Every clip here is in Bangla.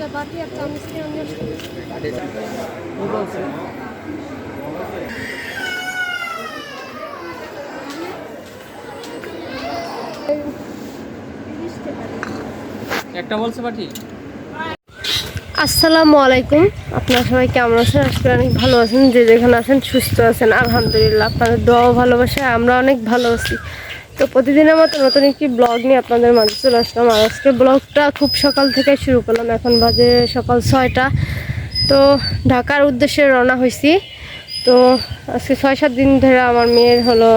একটা বাটি আর চামচ নিয়ে আমি একটা বলছে পাঠি আসসালামু আলাইকুম। আপনারা সবাই কেমন আছেন? আজকে অনেক ভালো আছেন। যে যেখানে আছেন সুস্থ আছেন। আলহামদুলিল্লাহ আপনাদের দোয়াও ভালোবাসায়। আমরা অনেক ভালো আছি। তো প্রতিদিনের মতো নতুন একটি ব্লগ নিয়ে আপনাদের মাঝে চলে আসলাম। আর আজকে ব্লগটা খুব সকাল থেকে শুরু করলাম। এখন বাজে সকাল ছয়টা। তো ঢাকার উদ্দেশ্যে রওনা হয়েছি। তো আজকে ছয় সাত দিন ধরে আমার মেয়ের হলো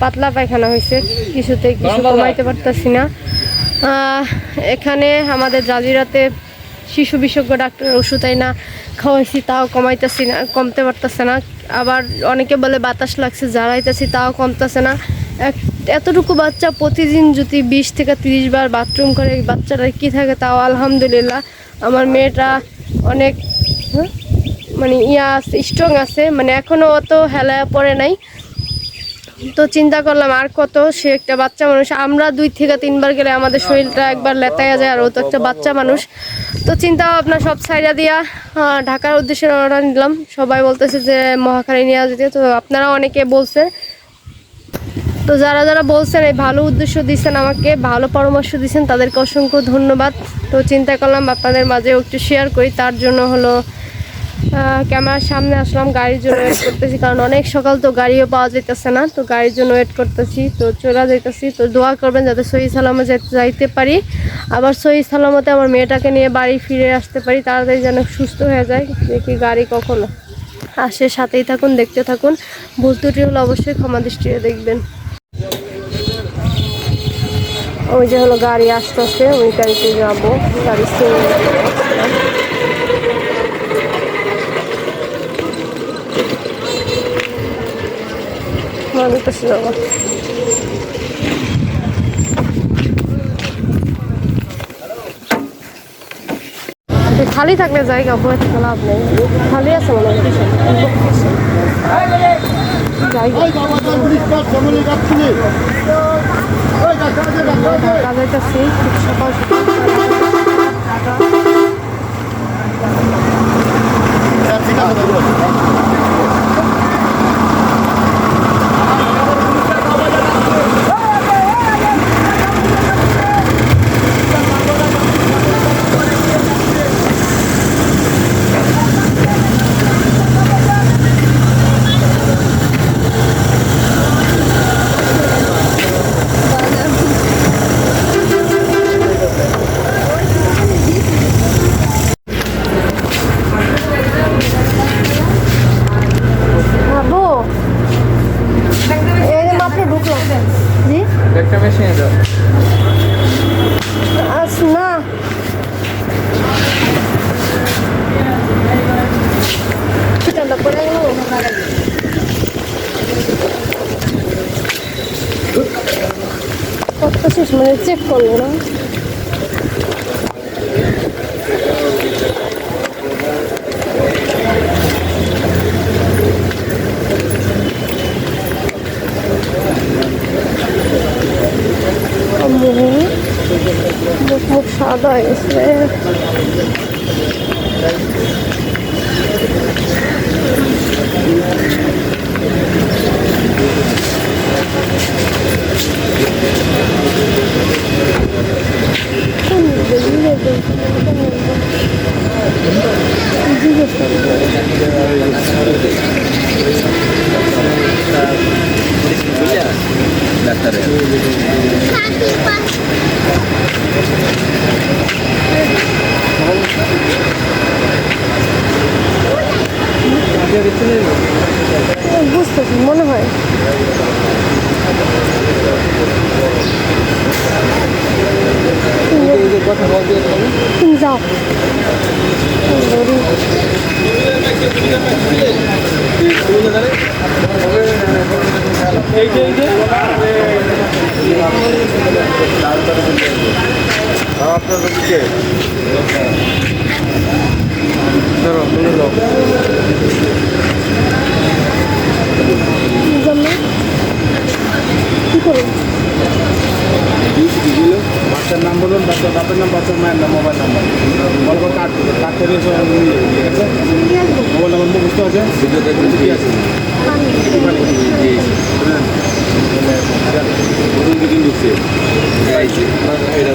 পাতলা পায়খানা হয়েছে। কিছুতে কিছু কমাইতে পারতেছি না। এখানে আমাদের জাজিরাতে শিশু বিশেষজ্ঞ ডাক্তারের ওষুধ না খাওয়াইছি তাও কমাইতেছি না কমতে পারতেছে না। আবার অনেকে বলে বাতাস লাগছে জ্বালাইতেছি তাও কমতেছে না। এতটুকু বাচ্চা প্রতিদিন যদি বিশ থেকে তিরিশ বার বাথরুম করে বাচ্চাটা কী থাকে তাও আলহামদুলিল্লাহ। আমার মেয়েটা অনেক হ্যাঁ, মানে ইয়া আছে স্ট্রং আছে মানে এখনও অত হেলায় পড়ে নাই। তো চিন্তা করলাম, আর কত? সে একটা বাচ্চা মানুষ। আমরা দুই থেকে তিনবার গেলে আমাদের শরীরটা একবার লেতায়া যায়, আর ও তো একটা বাচ্চা মানুষ। তো চিন্তা ভাবনা সব সাইডা দিয়া ঢাকার উদ্দেশ্যে রওনা নিলাম সবাই বলতেছে যে, মহাখালী নিয়ে যেতে তো আপনারা অনেকে বলছেন। তো যারা যারা বলছেন, এই ভালো উদ্দেশ্য দিচ্ছেন আমাকে, ভালো পরামর্শ দিচ্ছেন, তাদেরকে অসংখ্য ধন্যবাদ। তো চিন্তা করলাম আপনাদের মাঝে একটু শেয়ার করি। তার জন্য হলো ক্যামেরার সামনে আসলাম, গাড়ির জন্য ওয়েট করতেছি, কারণ অনেক সকাল তো গাড়িও পাওয়া যাইতেছে না, তো গাড়ির জন্য ওয়েট করতেছি, তো চলে যাইতেছি, তো দোয়া করবেন যাতে সহি সালামে যাইতে- পারি। আবার সহি সালামতে আমার মেয়েটাকে নিয়ে বাড়ি ফিরে আসতে পারি, তাড়াতাড়ি যেন সুস্থ হয়ে যায়, দেখি গাড়ি কখনো আসে, সাথেই থাকুন, দেখতে থাকুন। ভুল ত্রুটি হলে অবশ্যই ক্ষমা দৃষ্টিতে দেখবেন। ওই যে হলো গাড়ি আসতেছে, ওই গাড়িতে যাব, গাড়ি মানুষ যাব। খালি থাকলে জায়গা, বয়ে থেকে লাভ নেই। খালি আছে মনে কাজের সকাল সকাল চেক করলো না আম্মু মুখ মুখ সাদা হয়ে গেছে জিজ্ঞেস এই যে এই যে বাচ্চার নাম বলুন বাচ্চার বাপের নাম বাচ্চার মায়ের নাম মোবাইল নাম্বার বল করে? কার্ড কার্ড থেকে নিয়ে যাব, ঠিক আছে মোবাইল নাম্বার মুখস্থ আছে কিছু ঢুকছে। এটা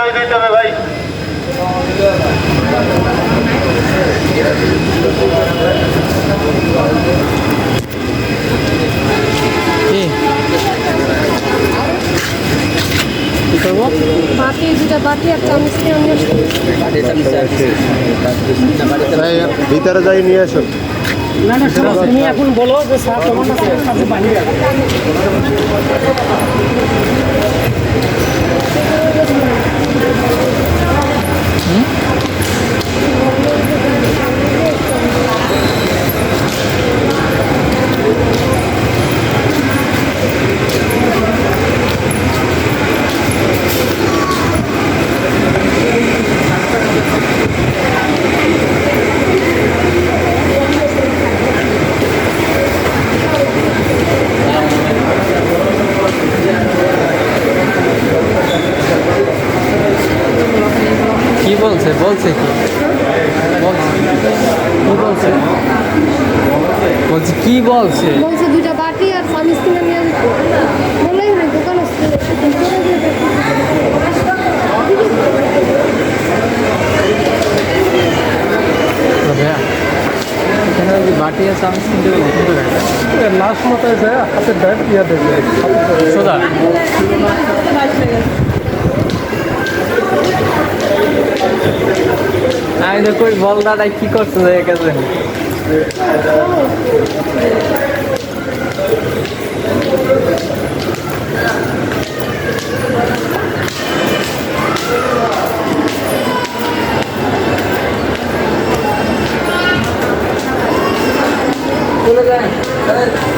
না সিএনজি হবে ভাই। বাটি দুটা বাটি আর চামচ নিয়ে আমি ভিতরে যাই নিয়ে আসুন তুমি এখন বলো যে স্যার তোমার কাছে কাছে কি বলছে? বলছে দুটা বাটি আর নিয়ে আসব বললেই হয় দোকান আসতে যে বাটি কিনতে লাস্ট মাথায় যায় হাতে দেবে। সোজা। আমি তো কই বল দাদা কি করছে কাছে একটু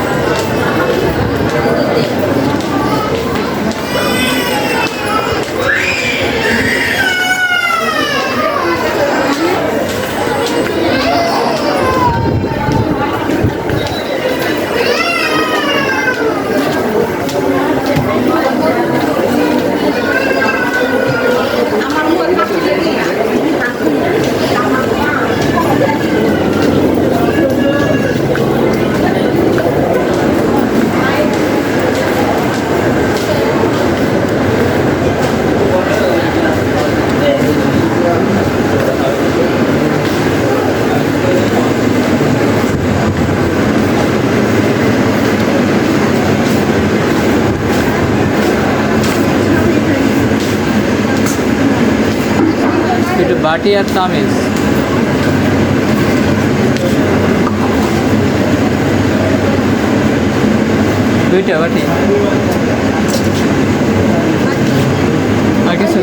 আর চামিচ দুইটা বাটি আর কিছু?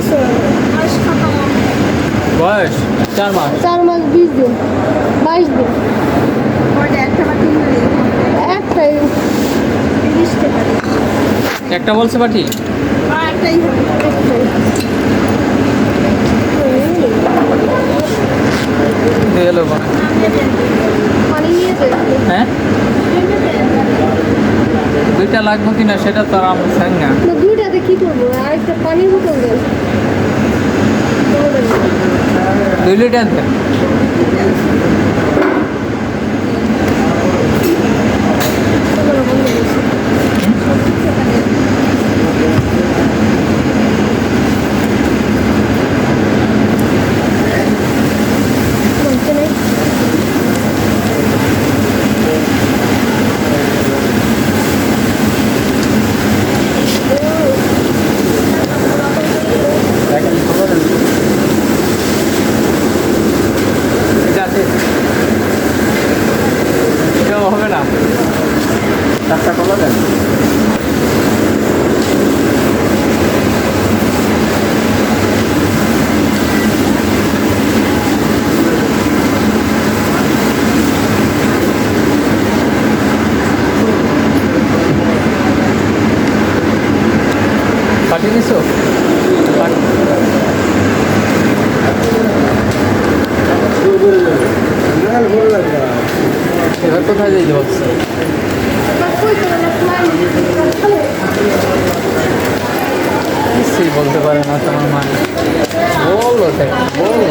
বয়স চার মাস। চার মাস বিশ দিন বাইশ দিন। একটাই। একটা বলছে বাটি একটাই দিয়ে এলো মনে। হয়। দুইটা লাগবে কিনা সেটা তো আর আমরা না দুইটাতে কি করব? আরেকটা পানির বোতল দেন। দুই লিটার দেন। কোথায় যেতে বলছে কিছুই বলতে পারে না তোমার মা। বলো দেখ বলো।